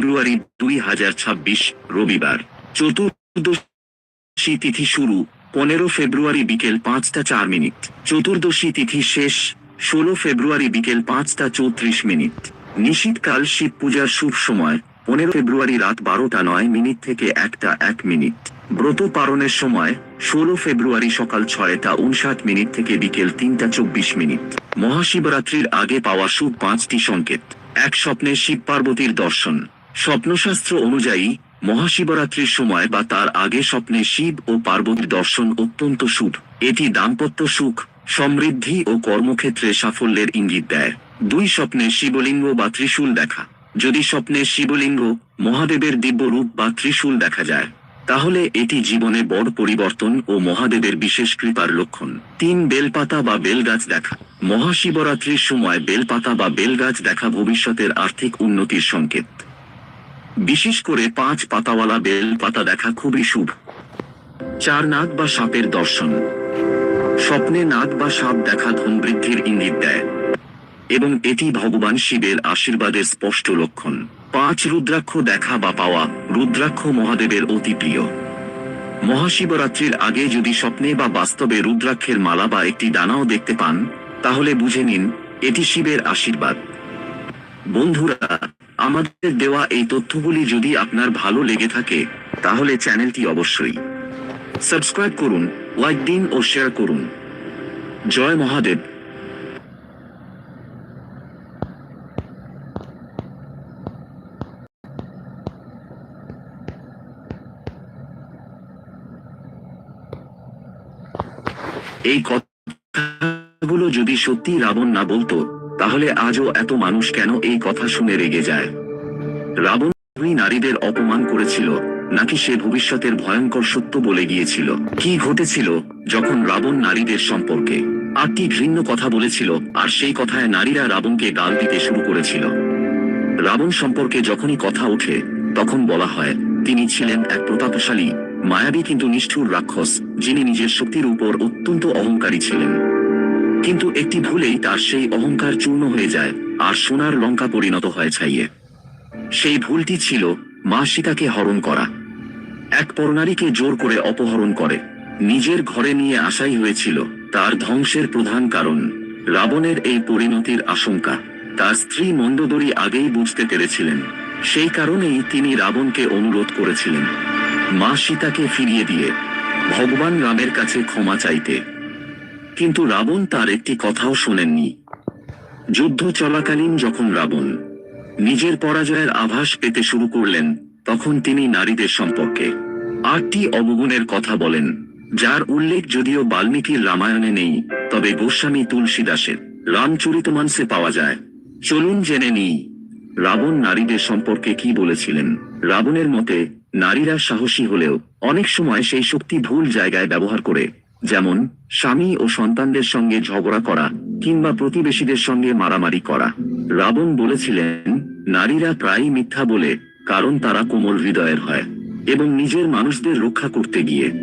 ফেব্রুয়ারি দুই হাজার ছাব্বিশ, রবিবার। চতুর্দশী তিথি শুরু, পনেরো ফেব্রুয়ারি বিকেল পাঁচটা চার মিনিট। চতুর্দশী তিথি শেষ, ষোলো ফেব্রুয়ারি বিকেল পাঁচটা চৌত্রিশ মিনিট। নিশীতকাল শিব পূজার শুভ সময়, পনেরো ফেব্রুয়ারি রাত বারোটা নয় মিনিট থেকে একটা এক মিনিট। ব্রত পালনের সময়, ষোলো ফেব্রুয়ারি সকাল ছয়টা উনষাট মিনিট থেকে বিকেল তিনটা চব্বিশ মিনিট। মহাশিবরাত্রির আগে পাওয়া শুভ পাঁচটি সংকেত। এক স্বপ্নে শিব পার্বতীর দর্শন। স্বপ্নশাস্ত্র অনুযায়ী, মহাশিবরাত্রির সময় বা তার আগে স্বপ্নে শিব ও পার্বতীর দর্শন অত্যন্ত শুভ। এটি দাম্পত্য সুখ, সমৃদ্ধি ও কর্মক্ষেত্রে সাফল্যের ইঙ্গিত দেয়। দুই স্বপ্নে শিবলিঙ্গ বা ত্রিশূল দেখা। যদি স্বপ্নে শিবলিঙ্গ, মহাদেবের দিব্য রূপ বা ত্রিশূল দেখা যায়, তাহলে এটি জীবনে বড় পরিবর্তন ও মহাদেবের বিশেষ কৃপার লক্ষণ। তিন বেলপাতা বা বেলগাছ দেখা। মহাশিবরাত্রির সময় বেলপাতা বা বেলগাছ দেখা ভবিষ্যতের আর্থিক উন্নতির সংকেত। বিশেষ করে পাঁচ পাতাওয়ালা বেল পাতা দেখা খুবই শুভ। চার নাগ বা সাপের দর্শন। স্বপ্নে নাগ বা সাপ দেখা ধন বৃদ্ধির ইঙ্গিত দেয়। এবং এটি ভগবান শিবের আশীর্বাদের স্পষ্ট লক্ষণ। পাঁচ রুদ্রাক্ষ দেখা বা পাওয়া রুদ্রাক্ষ মহাদেবের অতি প্রিয়। মহাশিবরাত্রির আগে যদি স্বপ্নে বা বাস্তবে রুদ্রাক্ষের মালা বা একটি দানাও দেখতে পান, তাহলে বুঝে নিন, এটি শিবের আশীর্বাদ। বন্ধুরা আমাদের দেওয়া এই তথ্যগুলি যদি আপনার ভালো লেগে থাকে, তাহলে চ্যানেলটি অবশ্যই সাবস্ক্রাইব করুন, লাইক দিন ও শেয়ার করুন। জয় মহাদেব। এই কথাগুলো যদি সত্যি রাবণ না বলতো তাহলে আজও এত মানুষ কেন এই কথা শুনে রেগে যায়? রাবণ নারীদের অপমান করেছিল, নাকি সে ভবিষ্যতের ভয়ঙ্কর সত্য বলে গিয়েছিল? কি ঘটেছিল যখন রাবণ নারীদের সম্পর্কে? আটটি ঘৃণ্য কথা বলেছিল, আর সেই কথায় নারীরা রাবণকে গাল দিতে শুরু করেছিল? রাবণ সম্পর্কে যখনই কথা ওঠে, তখন বলা হয়, তিনি ছিলেন এক প্রতাপশালী, মায়াবী কিন্তু নিষ্ঠুর রাক্ষস, যিনি নিজের শক্তির উপর অত্যন্ত অহংকারী ছিলেন। কিন্তু একটি ভুলেই তার সেই অহংকার চূর্ণ হয়ে যায় আর সোনার লঙ্কা পরিণত হয় ছাইয়ে। সেই ভুলটি ছিল মা সীতাকে হরণ করা। এক পরনারীকে জোর করে অপহরণ করে। নিজের ঘরে নিয়ে আসাই হয়েছিল তার ধ্বংসের প্রধান কারণ। রাবণের এই পরিণতির আশঙ্কা। তার স্ত্রী মন্দোদরী আগেই বুঝতে পেরেছিলেন। সেই কারণেই তিনি রাবণকে অনুরোধ করেছিলেন। মা সীতাকে ফিরিয়ে দিয়ে, ভগবান রামের কাছে ক্ষমা চাইতে। কিন্তু রাবণ তার একটি কথাও শোনেননি। যুদ্ধ চলাকালীন যখন রাবণ নিজের পরাজয়ের আভাস পেতে শুরু করলেন, তখন তিনি নারীদের সম্পর্কে আটটি অবগুণের কথা বলেন, যার উল্লেখ যদিও বাল্মীকির রামায়ণে নেই, তবে গোস্বামী তুলসীদাসের রামচরিতমানসে পাওয়া যায়। চলুন জেনে নিই, রাবণ নারীদের সম্পর্কে কি বলেছিলেন। রাবণের মতে, নারীরা সাহসী হলেও অনেক সময় সেই শক্তি ভুল জায়গায় ব্যবহার করে, যেমন স্বামী ও সন্তানদের সঙ্গে ঝগড়া করা কিংবা প্রতিবেশীদের সঙ্গে মারামারি করা। রাবণ বলেছিলেন, নারীরা প্রায়ই মিথ্যা বলে, কারণ তারা কোমল হৃদয়ের হয় এবং নিজের মানুষদের রক্ষা করতে গিয়ে।